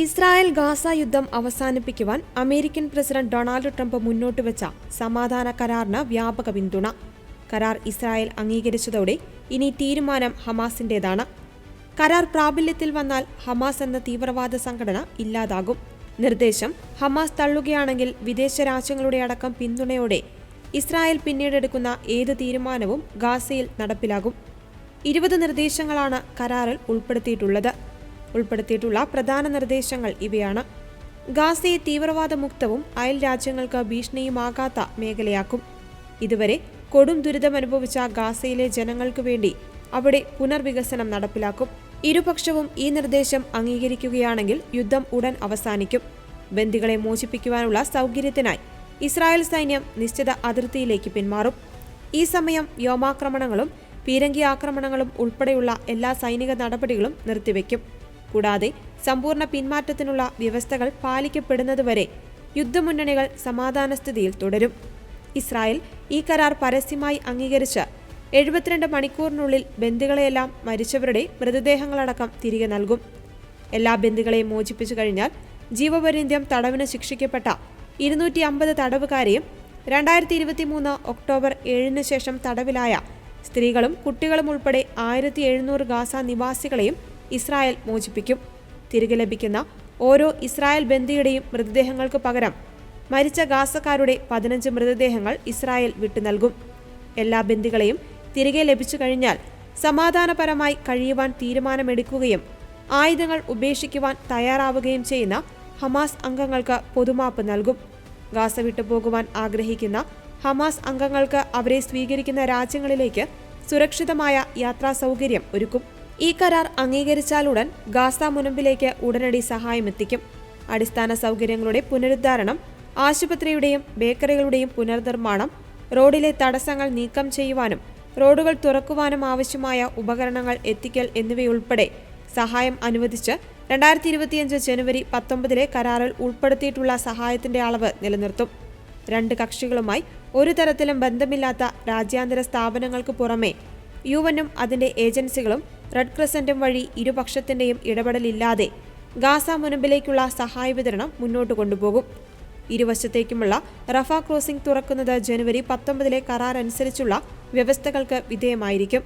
Israel Gaza യുദ്ധം അവസാനിപ്പിക്കുവാൻ American president Donald Trump മുന്നോട്ട് വെച്ച സമാധാന കരാറിന് വ്യാപക പിന്തുണ. കരാർ ഇസ്രായേൽ അംഗീകരിച്ചതോടെ ഇനി തീരുമാനം ഹമാസിന്റേതാണ്. കരാർ പ്രാബല്യത്തിൽ വന്നാൽ ഹമാസ് എന്ന തീവ്രവാദ സംഘടന ഇല്ലാതാകും. നിർദ്ദേശം ഹമാസ് തള്ളുകയാണെങ്കിൽ വിദേശ രാജ്യങ്ങളുടെ അടക്കം പിന്തുണയോടെ ഇസ്രായേൽ പിന്നീടെടുക്കുന്ന ഏത് തീരുമാനവും ഗാസയിൽ നടപ്പിലാകും. ഇരുപത് നിർദ്ദേശങ്ങളാണ് കരാറിൽ ഉൾപ്പെടുത്തിയിട്ടുള്ളത്. ഉൾപ്പെടുത്തിയിട്ടുള്ള പ്രധാന നിർദ്ദേശങ്ങൾ ഇവയാണ്. ഗാസയെ തീവ്രവാദ മുക്തവും അയൽ രാജ്യങ്ങൾക്ക് ഭീഷണിയുമാകാത്ത മേഖലയാക്കും. ഇതുവരെ കൊടും ദുരിതമനുഭവിച്ച ഗാസയിലെ ജനങ്ങൾക്കു വേണ്ടി അവിടെ പുനർവികസനം നടപ്പിലാക്കും. ഇരുപക്ഷവും ഈ നിർദ്ദേശം അംഗീകരിക്കുകയാണെങ്കിൽ യുദ്ധം ഉടൻ അവസാനിക്കും. ബന്ദികളെ മോചിപ്പിക്കുവാനുള്ള സൗകര്യത്തിനായി ഇസ്രായേൽ സൈന്യം നിശ്ചിത അതിർത്തിയിലേക്ക് പിന്മാറും. ഈ സമയം വ്യോമാക്രമണങ്ങളും പീരങ്കി ആക്രമണങ്ങളും ഉൾപ്പെടെയുള്ള എല്ലാ സൈനിക നടപടികളും നിർത്തിവെക്കും കൂടാതെ സമ്പൂർണ പിന്മാറ്റത്തിനുള്ള വ്യവസ്ഥകൾ പാലിക്കപ്പെടുന്നതുവരെ യുദ്ധമുന്നണികൾ സമാധാനസ്ഥിതിയിൽ തുടരും. ഇസ്രായേൽ ഈ കരാർ പരസ്യമായി അംഗീകരിച്ച് എഴുപത്തിരണ്ട് മണിക്കൂറിനുള്ളിൽ ബന്ധുക്കളെയെല്ലാം മരിച്ചവരുടെ മൃതദേഹങ്ങളടക്കം തിരികെ നൽകും. എല്ലാ ബന്ധുക്കളെയും മോചിപ്പിച്ചു കഴിഞ്ഞാൽ ജീവപര്യന്തം തടവിന് ശിക്ഷിക്കപ്പെട്ട ഇരുന്നൂറ്റി അമ്പത് തടവുകാരെയും രണ്ടായിരത്തി ഇരുപത്തി മൂന്ന് ഒക്ടോബർ ഏഴിന് ശേഷം തടവിലായ സ്ത്രീകളും കുട്ടികളും ഉൾപ്പെടെ ആയിരത്തി എഴുന്നൂറ് ഗാസ നിവാസികളെയും ഇസ്രായേൽ മോചിപ്പിക്കും. തിരികെ ലഭിക്കുന്ന ഓരോ ഇസ്രായേൽ ബന്ദിയുടെയും മൃതദേഹങ്ങൾക്ക് പകരം മരിച്ച ഗാസക്കാരുടെ പതിനഞ്ച് മൃതദേഹങ്ങൾ ഇസ്രായേൽ വിട്ടു നൽകും. എല്ലാ ബന്ദികളെയും തിരികെ ലഭിച്ചു കഴിഞ്ഞാൽ സമാധാനപരമായി കഴിയുവാൻ തീരുമാനമെടുക്കുകയും ആയുധങ്ങൾ ഉപേക്ഷിക്കുവാൻ തയ്യാറാവുകയും ചെയ്യുന്ന ഹമാസ് അംഗങ്ങൾക്ക് പൊതുമാപ്പ് നൽകും. ഗാസ വിട്ടുപോകുവാൻ ആഗ്രഹിക്കുന്ന ഹമാസ് അംഗങ്ങൾക്ക് അവരെ സ്വീകരിക്കുന്ന രാജ്യങ്ങളിലേക്ക് സുരക്ഷിതമായ യാത്രാ സൗകര്യം ഒരുക്കും. ഈ കരാർ അംഗീകരിച്ചാലുടൻ ഗാസ മുനമ്പിലേക്ക് ഉടനടി സഹായമെത്തിക്കും അടിസ്ഥാന സൗകര്യങ്ങളുടെ പുനരുദ്ധാരണം ആശുപത്രിയുടെയും ബേക്കറികളുടെയും പുനർനിർമ്മാണം റോഡിലെ തടസ്സങ്ങൾ നീക്കം ചെയ്യുവാനും റോഡുകൾ തുറക്കുവാനും ആവശ്യമായ ഉപകരണങ്ങൾ എത്തിക്കൽ എന്നിവയുൾപ്പെടെ സഹായം അനുവദിച്ച് രണ്ടായിരത്തി ഇരുപത്തിയഞ്ച് ജനുവരി പത്തൊമ്പതിലെ കരാറിൽ ഉൾപ്പെടുത്തിയിട്ടുള്ള സഹായത്തിന്റെ അളവ് നിലനിർത്തും. രണ്ട് കക്ഷികളുമായി ഒരു തരത്തിലും ബന്ധമില്ലാത്ത രാജ്യാന്തര സ്ഥാപനങ്ങൾക്ക് പുറമെ യു എനും അതിന്റെ ഏജൻസികളും റെഡ് ക്രസന്റും വഴി ഇരുപക്ഷത്തിന്റെയും ഇടപെടലില്ലാതെ ഗാസ മുനമ്പിലേക്കുള്ള സഹായ വിതരണം മുന്നോട്ട് കൊണ്ടുപോകും. ഇരുവശത്തേക്കുമുള്ള റഫ ക്രോസിംഗ് തുറക്കുന്നത് ജനുവരി പത്തൊമ്പതിലെ കരാർ അനുസരിച്ചുള്ള വ്യവസ്ഥകൾക്ക് വിധേയമായിരിക്കും.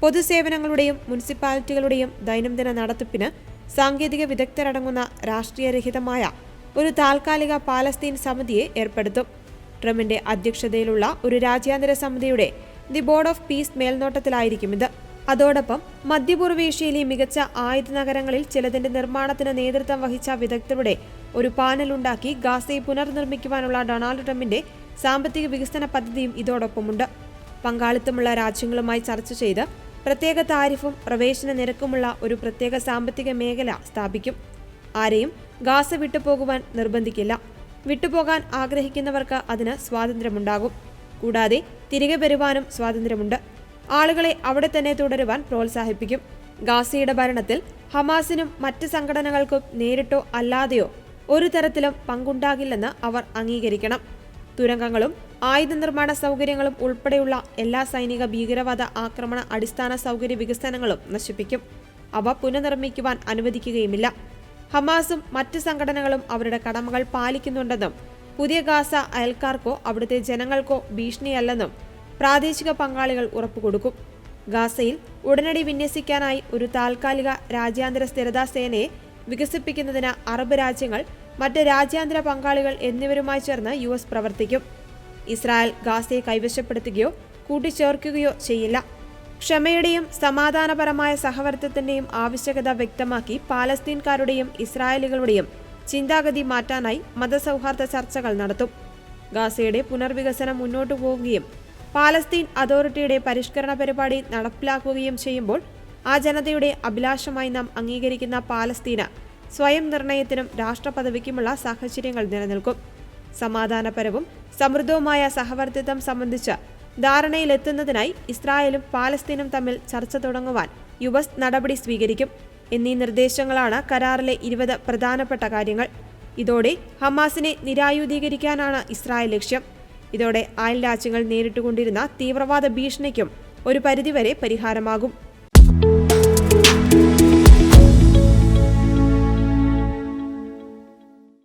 പൊതുസേവനങ്ങളുടെയും മുനിസിപ്പാലിറ്റികളുടെയും ദൈനംദിന നടത്തിപ്പിന് സാങ്കേതിക വിദഗ്ധരടങ്ങുന്ന രാഷ്ട്രീയരഹിതമായ ഒരു താൽക്കാലിക പാലസ്തീൻ സമിതിയെ ഏർപ്പെടുത്തും. ട്രംപിന്റെ അധ്യക്ഷതയിലുള്ള ഒരു രാജ്യാന്തര സമിതിയുടെ ദി ബോർഡ് ഓഫ് പീസ് മേൽനോട്ടത്തിലായിരിക്കും ഇത്. അതോടൊപ്പം മധ്യപൂർവേഷ്യയിലെ മികച്ച ആയുധ നഗരങ്ങളിൽ ചിലതിന്റെ നിർമ്മാണത്തിന് നേതൃത്വം വഹിച്ച വിദഗ്ധരുടെ ഒരു പാനൽ ഉണ്ടാക്കി ഗാസയെ പുനർനിർമ്മിക്കുവാനുള്ള ഡൊണാൾഡ് ട്രംപിന്റെ സാമ്പത്തിക വികസന പദ്ധതിയും ഇതോടൊപ്പമുണ്ട്. പങ്കാളിത്തമുള്ള രാജ്യങ്ങളുമായി ചർച്ച ചെയ്ത് പ്രത്യേക താരിഫും പ്രവേശന നിരക്കുമുള്ള ഒരു പ്രത്യേക സാമ്പത്തിക മേഖല സ്ഥാപിക്കും. ആരെയും ഗാസ വിട്ടുപോകുവാൻ നിർബന്ധിക്കില്ല. വിട്ടുപോകാൻ ആഗ്രഹിക്കുന്നവർക്ക് അതിന് സ്വാതന്ത്ര്യമുണ്ടാകും. കൂടാതെ തിരികെ വരുവാനും സ്വാതന്ത്ര്യമുണ്ട്. ആളുകളെ അവിടെ തന്നെ തുടരുവാൻ പ്രോത്സാഹിപ്പിക്കും. ഗാസയുടെ ഭരണത്തിൽ ഹമാസിനും മറ്റ് സംഘടനകൾക്കും നേരിട്ടോ അല്ലാതെയോ ഒരു തരത്തിലും പങ്കുണ്ടാകില്ലെന്ന് അവർ അംഗീകരിക്കണം. തുരങ്കങ്ങളും ആയുധ നിർമ്മാണ സൗകര്യങ്ങളും ഉൾപ്പെടെയുള്ള എല്ലാ സൈനിക ഭീകരവാദ ആക്രമണ അടിസ്ഥാന സൗകര്യ വികസനങ്ങളും നശിപ്പിക്കും. അവ പുനർനിർമ്മിക്കുവാൻ അനുവദിക്കുകയുമില്ല. ഹമാസും മറ്റ് സംഘടനകളും അവരുടെ കടമകൾ പാലിക്കുന്നുണ്ടെന്നും പുതിയ ഗാസ അയൽക്കാർക്കോ അവിടുത്തെ ജനങ്ങൾക്കോ ഭീഷണിയല്ലെന്നും പ്രാദേശിക പങ്കാളികൾ ഉറപ്പുകൊടുക്കും. ഗാസയിൽ ഉടനടി വിന്യസിക്കാനായി ഒരു താൽക്കാലിക രാജ്യാന്തര സ്ഥിരതാ സേനയെ വികസിപ്പിക്കുന്നതിന് അറബ് രാജ്യങ്ങൾ മറ്റ് രാജ്യാന്തര പങ്കാളികൾ എന്നിവരുമായി ചേർന്ന് യു എസ് പ്രവർത്തിക്കും. ഇസ്രായേൽ ഗാസയെ കൈവശപ്പെടുത്തുകയോ കൂട്ടിച്ചേർക്കുകയോ ചെയ്യില്ല. ക്ഷമയുടെയും സമാധാനപരമായ സഹവർത്തത്തിന്റെയും ആവശ്യകത വ്യക്തമാക്കി പാലസ്തീൻകാരുടെയും ഇസ്രായേലുകളുടെയും ചിന്താഗതി മാറ്റാനായി മതസൗഹാർദ്ദ ചർച്ചകൾ നടത്തും. ഗാസയുടെ പുനർവികസനം മുന്നോട്ടു പോവുകയും പാലസ്തീൻ അതോറിറ്റിയുടെ പരിഷ്കരണ പരിപാടി നടപ്പിലാക്കുകയും ചെയ്യുമ്പോൾ ആ ജനതയുടെ അഭിലാഷമായി നാം അംഗീകരിക്കുന്ന പാലസ്തീന സ്വയം നിർണയത്തിനും രാഷ്ട്രപദവിക്കുമുള്ള സാഹചര്യങ്ങൾ നിലനിൽക്കും. സമാധാനപരവും സമൃദ്ധവുമായ സഹവർത്തിത്വം സംബന്ധിച്ച് ധാരണയിലെത്തുന്നതിനായി ഇസ്രായേലും പാലസ്തീനും തമ്മിൽ ചർച്ച തുടങ്ങുവാൻ യുവസ് നടപടി സ്വീകരിക്കും. എന്നീ നിർദ്ദേശങ്ങളാണ് കരാറിലെ ഇരുപത് പ്രധാനപ്പെട്ട കാര്യങ്ങൾ. ഇതോടെ ഹമാസിനെ നിരായുധീകരിക്കാനാണ് ഇസ്രായേൽ ലക്ഷ്യം. ഇതോടെ അയൽ രാജ്യങ്ങൾ നേരിട്ടുകൊണ്ടിരുന്ന തീവ്രവാദ ഭീഷണിക്കും ഒരു പരിധിവരെ പരിഹാരമാകും.